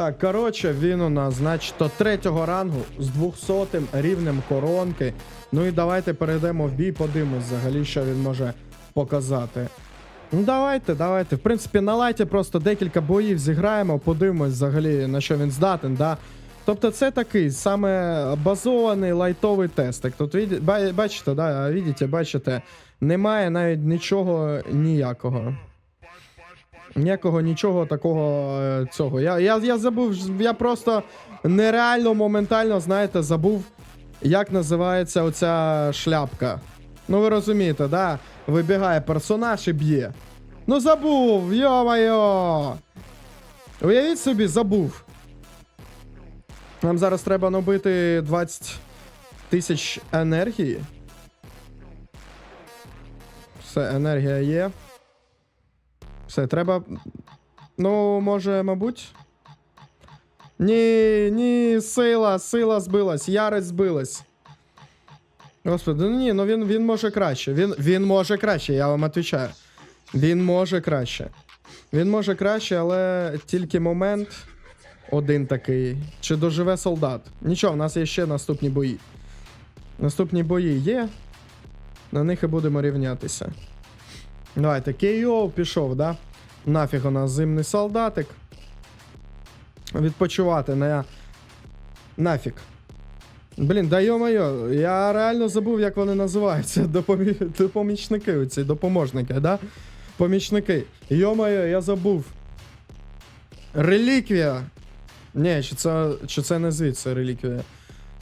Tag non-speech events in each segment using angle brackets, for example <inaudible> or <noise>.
Так, коротше, він у нас, значить, третього рангу з 200 рівнем коронки. Ну і давайте перейдемо в бій, подивимось взагалі, що він може показати. Ну, давайте, давайте. В принципі, на лайті просто декілька боїв зіграємо, подивимось взагалі, на що він здатен, да. Тобто це такий саме базований лайтовий тестик. Тут бачите, да, видите, бачите, немає навіть нічого ніякого. Ніякого нічого такого е, цього. Я, я, я забув, я просто нереально моментально, знаєте, забув, як називається оця шляпка. Ну ви розумієте, да? Вибігає персонаж і б'є. Ну забув, йо-майо! Уявіть собі, забув. Нам зараз треба набити 20 тисяч енергії. Все, енергія є. Все, треба. Ну, може, мабуть. Ні, ні, сила, сила збилась, ярость збилась. Господи, ну ні, ну він, він може краще. Він, він може краще, я вам відповідаю. Він може краще. Він може краще, але тільки момент один такий. Чи доживе солдат? Нічого, в нас є ще наступні бої. Наступні бої є. На них і будемо рівнятися. Давайте, Кейо пішов, да? Нафіг у нас зимний солдатик. Відпочивати на. Нафіг. Блін, да йо-моє, я реально забув, як вони називаються. <laughs> Допомі... Допомічники, оці, допоможники, да? Помічники. Йо-моє, я забув. Реліквія. Ні, чи це, чи це не звідси реліквія.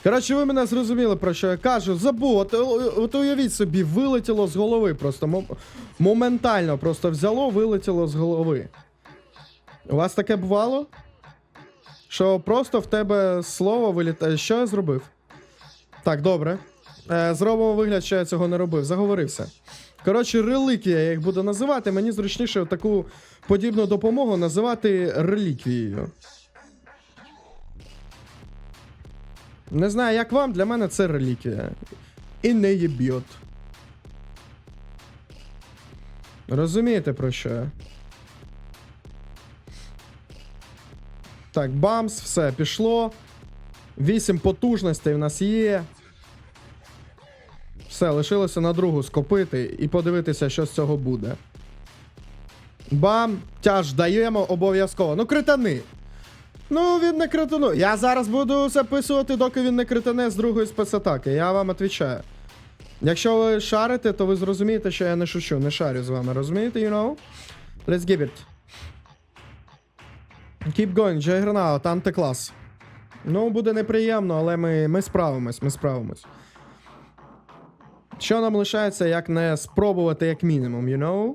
Коротше, ви мене зрозуміли, про що я кажу. Забув, от, от уявіть собі, вилетіло з голови. Просто мом- моментально просто взяло, вилетіло з голови. У вас таке бувало? Що просто в тебе слово вилітає. Що я зробив? Так, добре. Е, зробимо вигляд, що я цього не робив. Заговорився. Коротше, реліквія, я їх буду називати. Мені зручніше таку подібну допомогу називати реліквією. Не знаю, як вам, для мене це реліквія. І не є. Розумієте про що? Так, бамс, все, пішло. Вісім потужностей в нас є. Все, лишилося на другу скопити і подивитися, що з цього буде. Бам! Тяж даємо обов'язково. Ну, критани. Ну, він не критану. Я зараз буду записувати, доки він не критане з другої спецатаки. Я вам відповідаю. Якщо ви шарите, то ви зрозумієте, що я не шучу, не шарю з вами, розумієте, you know? Let's give it. Keep going, Juggernaut, антиклас. Ну, буде неприємно, але ми, ми справимось, ми справимось. Що нам лишається, як не спробувати, як мінімум, you know?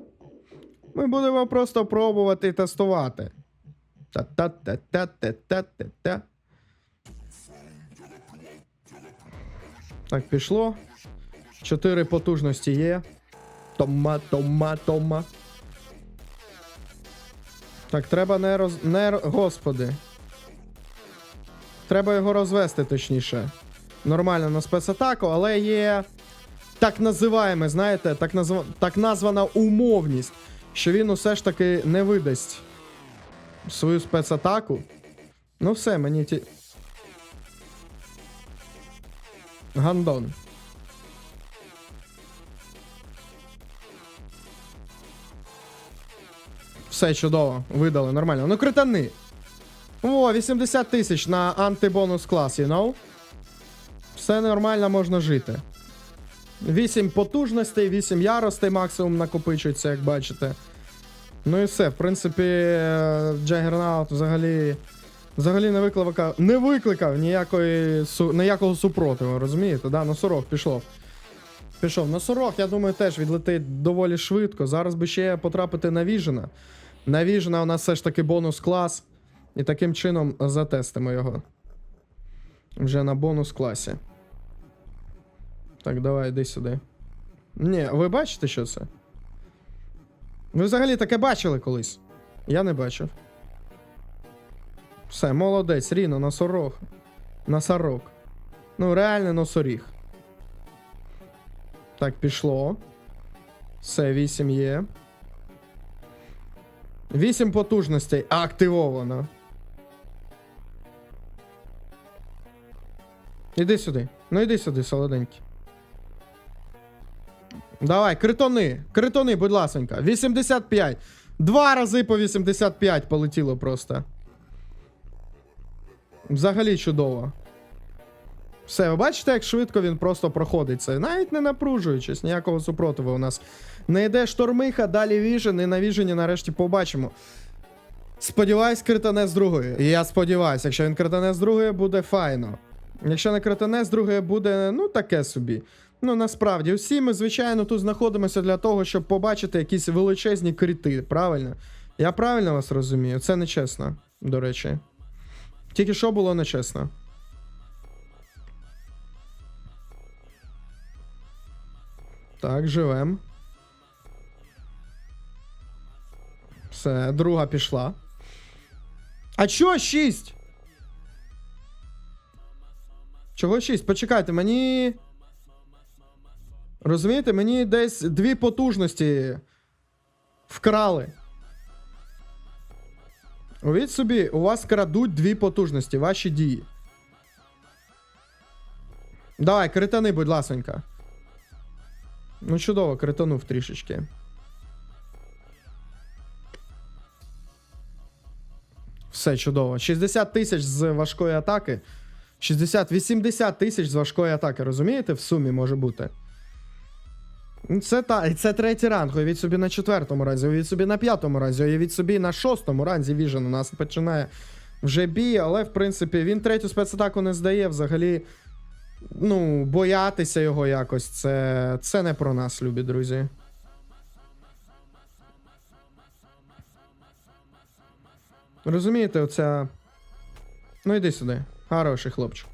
Ми будемо просто пробувати і тестувати. Та-та-та-та-та-та-та. Так, пішло. Чотири потужності є. Тома, тома, тома. Так, треба не роз. Не... Господи. Треба його розвести, точніше. Нормально на спецатаку, але є. Так називаємо, знаєте, так, назва... так названа умовність, що він усе ж таки не видасть свою спецатаку. Ну все, мені ті. Гандон. Все чудово, видали, нормально. Ну критани. О, 80 тисяч на антибонус клас, you know? Все нормально можна жити. 8 потужностей, 8 яростей максимум накопичується, як бачите. Ну і все, в принципі, е, Джагернаут взагалі. Взагалі не викликав, не викликав ніякої, ніякого супротиву, розумієте? Да, носорог пішов. Пішов. Носорог, я думаю, теж відлетить доволі швидко. Зараз би ще потрапити на Віжена. На Віжена у нас все ж таки бонус клас. І таким чином затестимо його. Вже на бонус класі. Так, давай, йди сюди. Ні, ви бачите, що це? Ви взагалі таке бачили колись? Я не бачив. Все, молодець, ріно, носорог. Носорог. Ну, реально носоріг. Так, пішло. Все, 8 є. 8 потужностей. Активовано. Іди сюди. Ну іди сюди, солоденький. Давай, критони. Критони, будь ласенька. 85. Два рази по 85 полетіло просто. Взагалі чудово. Все, ви бачите, як швидко він просто проходить це. Навіть не напружуючись, ніякого супротиву у нас не йде штормиха, далі віжен, і на віжені нарешті побачимо. Сподіваюсь, критане з другої. Я сподіваюся, якщо він критане з другої, буде файно. Якщо не критане з другої, буде ну таке собі. Ну насправді, всі ми, звичайно, тут знаходимося для того, щоб побачити якісь величезні крити, правильно? Я правильно вас розумію? Це нечесно, до речі. Тільки що було нечесно. Так, живем. Все, друга пішла. А чого 6? Чого 6? Почекайте, мені. Розумієте, мені десь дві потужності вкрали. Увіть собі, у вас крадуть дві потужності, ваші дії. Давай, критани, будь ласенька. Ну, чудово, кританув трішечки. Все чудово. 60 тисяч з важкої атаки. 60-80 тисяч з важкої атаки, розумієте? В сумі може бути. Ну, Це та, це третій ранг. Уявіть собі на четвертому ранзі, уявіть собі на п'ятому ранзі, уявіть собі на шостому ранзі Віжен у нас починає вже бій, але в принципі він третю спецатаку не здає. Взагалі, ну, боятися його якось. Це, це не про нас, любі друзі. Розумієте, оця. Ну, іди сюди. Хороший хлопчик.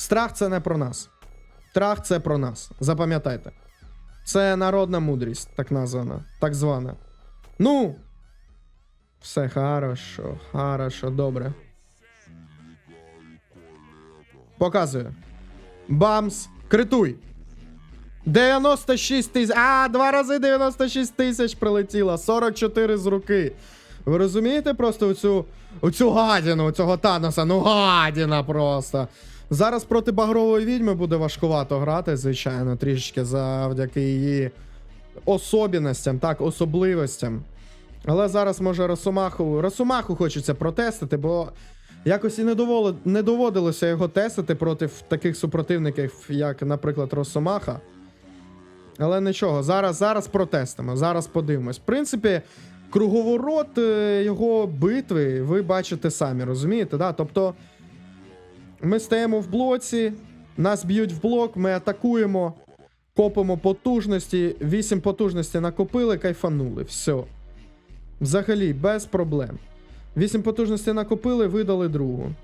Страх це не про нас. Страх це про нас. Запам'ятайте. Це народна мудрість, так названа, так звана. Ну. Все хорошо, хорошо, добре. Показую. Бамс. Критуй. 96 тисяч. А, два рази 96 тисяч прилетіло. 44 з руки. Ви розумієте просто оцю, оцю гадіну, цього Таноса? Ну, гадіна просто. Зараз проти багрової відьми буде важкувато грати, звичайно, трішечки завдяки її особінностям, так, особливостям. Але зараз може Росомаху. Росомаху хочеться протестити, бо якось і не, доволи... не доводилося його тестити проти таких супротивників, як, наприклад, Росомаха. Але нічого, зараз, зараз протестимо, зараз подивимось. В принципі, круговорот е, його битви ви бачите самі, розумієте? Да? Тобто ми стаємо в блоці, нас б'ють в блок, ми атакуємо, копимо потужності, 8 потужностей накопили, кайфанули. Все. Взагалі, без проблем. 8 потужностей накопили, видали другу.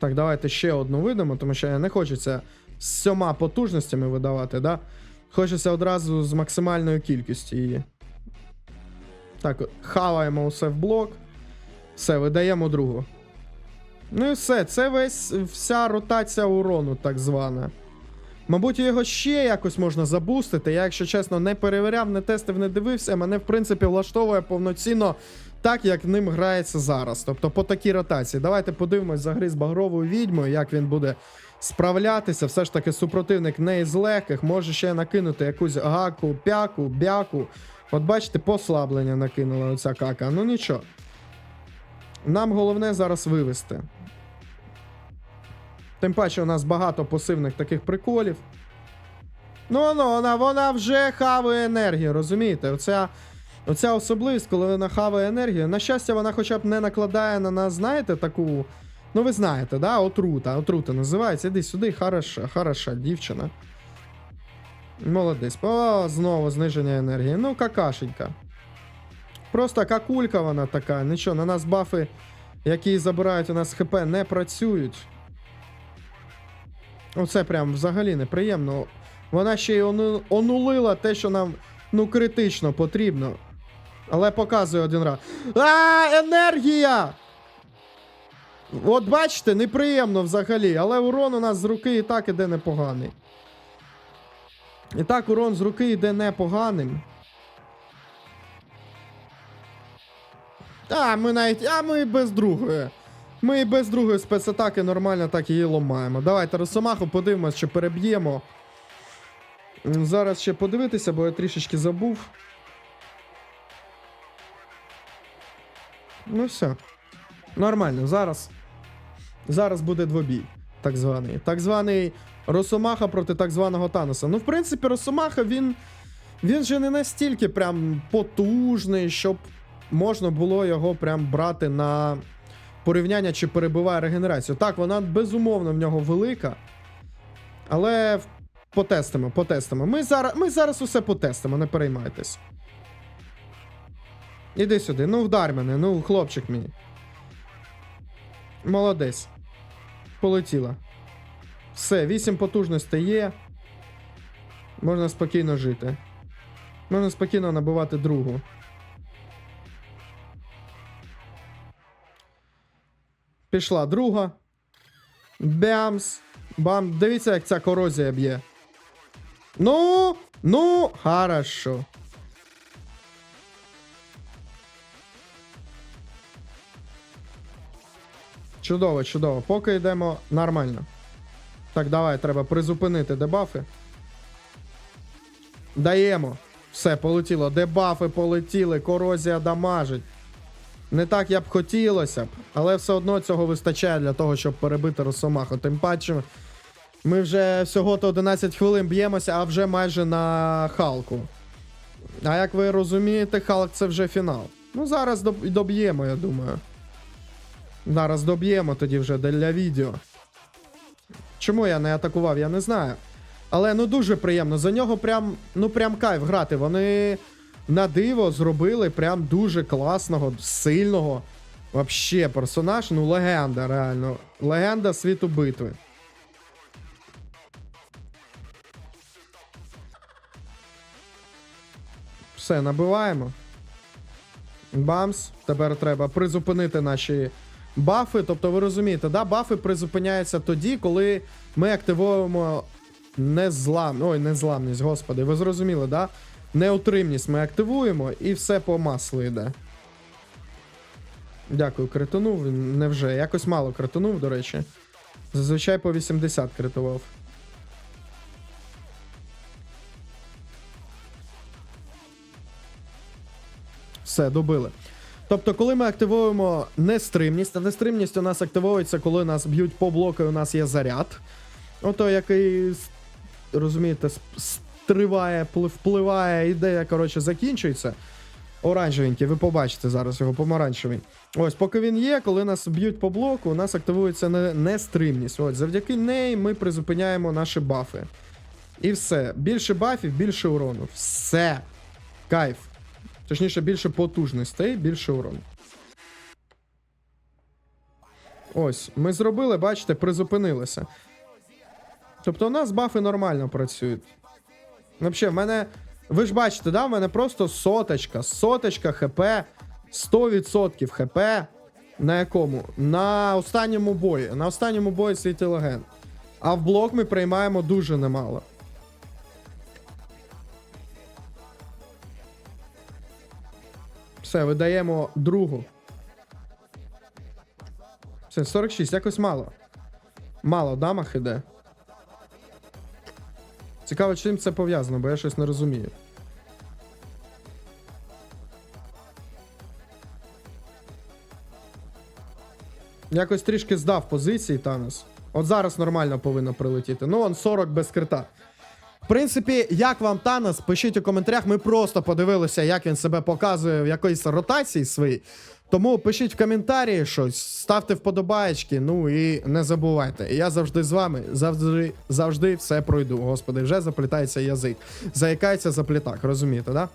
Так, давайте ще одну видамо, тому що не хочеться з сьома потужностями видавати, да? Хочеться одразу з максимальною кількістю її. Так, хаваємо усе в блок. Все, видаємо другу. Ну і все, це весь вся ротація урону, так звана. Мабуть, його ще якось можна забустити. Я, якщо чесно, не перевіряв, не тестив, не дивився. Мене, в принципі, влаштовує повноцінно так, як ним грається зараз. Тобто по такій ротації. Давайте подивимось за гри з багровою відьмою, як він буде справлятися. Все ж таки, супротивник не із легких. Може ще накинути якусь гаку, пяку, бяку. От бачите, послаблення накинула оця кака. Ну нічого. Нам головне зараз вивести. Тим паче, у нас багато пасивних таких приколів. Ну, ну, вона, вона вже хаває енергію, розумієте? Оця, оця особливість, коли вона хаває енергію. На щастя, вона хоча б не накладає на нас, знаєте, таку. Ну, ви знаєте, да? Отрута. Отрута називається. Іди сюди, хороша, хороша дівчина. Молодець. О, знову зниження енергії. Ну, какашенька. Просто какулька вона така. Нічого, на нас бафи, які забирають у нас ХП, не працюють. Оце прям взагалі неприємно. Вона ще й ону- онулила те, що нам ну критично потрібно. Але показує один раз. А, енергія! От бачите, неприємно взагалі, але урон у нас з руки і так іде непоганий. І так, урон з руки йде непоганим. А, ми навіть. А ми і без другої. Ми і без другої спецатаки нормально так її ломаємо. Давайте Росомаху подивимось, чи переб'ємо. Зараз ще подивитися, бо я трішечки забув. Ну все. Нормально, зараз. Зараз буде двобій. Так званий. Так званий Росомаха проти так званого Таноса. Ну, в принципі, Росомаха, він. Він же не настільки прям потужний, щоб можна було його прям брати на порівняння, чи перебиває регенерацію. Так, вона безумовно в нього велика. Але потестимо, потестимо. Ми зараз, ми зараз усе потестимо, не переймайтесь. Іди сюди, ну вдар мене, ну, хлопчик мій. Молодець. Полетіла. Все, 8 потужностей є. Можна спокійно жити. Можна спокійно набивати другу. Пішла друга. Бямс. Бам. Дивіться, як ця корозія б'є. Ну, ну, хорошо. Чудово, чудово. Поки йдемо нормально. Так, давай, треба призупинити дебафи. Даємо. Все, полетіло. Дебафи полетіли, корозія дамажить. Не так як б хотілося б, але все одно цього вистачає для того, щоб перебити Росомаху. Тим паче, ми вже всього-то 11 хвилин б'ємося, а вже майже на Халку. А як ви розумієте, Халк це вже фінал. Ну, зараз доб'ємо, я думаю. Зараз доб'ємо тоді вже для відео. Чому я не атакував, я не знаю. Але ну дуже приємно. За нього прям, ну прям кайф грати. Вони на диво зробили прям дуже класного, сильного. Вообще, персонаж, ну легенда, реально. Легенда світу битви. Все, набиваємо. Бамс. Тепер треба призупинити наші бафи. Тобто, ви розумієте, да? бафи призупиняються тоді, коли ми активуємо незлам... Ой, незламність, господи. Ви зрозуміли, да? Неутримність ми активуємо і все по маслу йде. Дякую, критонув. Невже. Якось мало критонув, до речі. Зазвичай по 80 критував. Все, добили. Тобто, коли ми активуємо нестримність, а нестримність у нас активується, коли нас б'ють по блоку, і у нас є заряд. Ото який, розумієте, пли- впливає, ідея, коротше, закінчується. Оранжевенький, ви побачите зараз його помаранчевий. Ось, поки він є, коли нас б'ють по блоку, у нас активується нестримність. Ось, завдяки неї ми призупиняємо наші бафи. І все. Більше бафів, більше урону. Все. Кайф. Точніше, більше потужностей, більше урону. Ось, ми зробили, бачите, призупинилися. Тобто у нас бафи нормально працюють. Взагалі, в мене. Ви ж бачите, да? В мене просто соточка. Соточка ХП. 100% ХП. На якому? На останньому бої. На останньому бої світі легенд. А в блок ми приймаємо дуже немало. Все, видаємо другу. Все, 46, якось мало. Мало дамаг іде. Цікаво, чим це пов'язано, бо я щось не розумію. Якось трішки здав позиції Танос. От зараз нормально повинно прилетіти. Ну, он 40 без крита. В принципі, як вам Танос, пишіть у коментарях. Ми просто подивилися, як він себе показує в якоїсь ротації своїй. Тому пишіть в коментарі щось, ставте вподобаєчки, ну і не забувайте. Я завжди з вами, завжди, завжди все пройду. Господи, вже заплітається язик. Заякається заплітак, розумієте, да?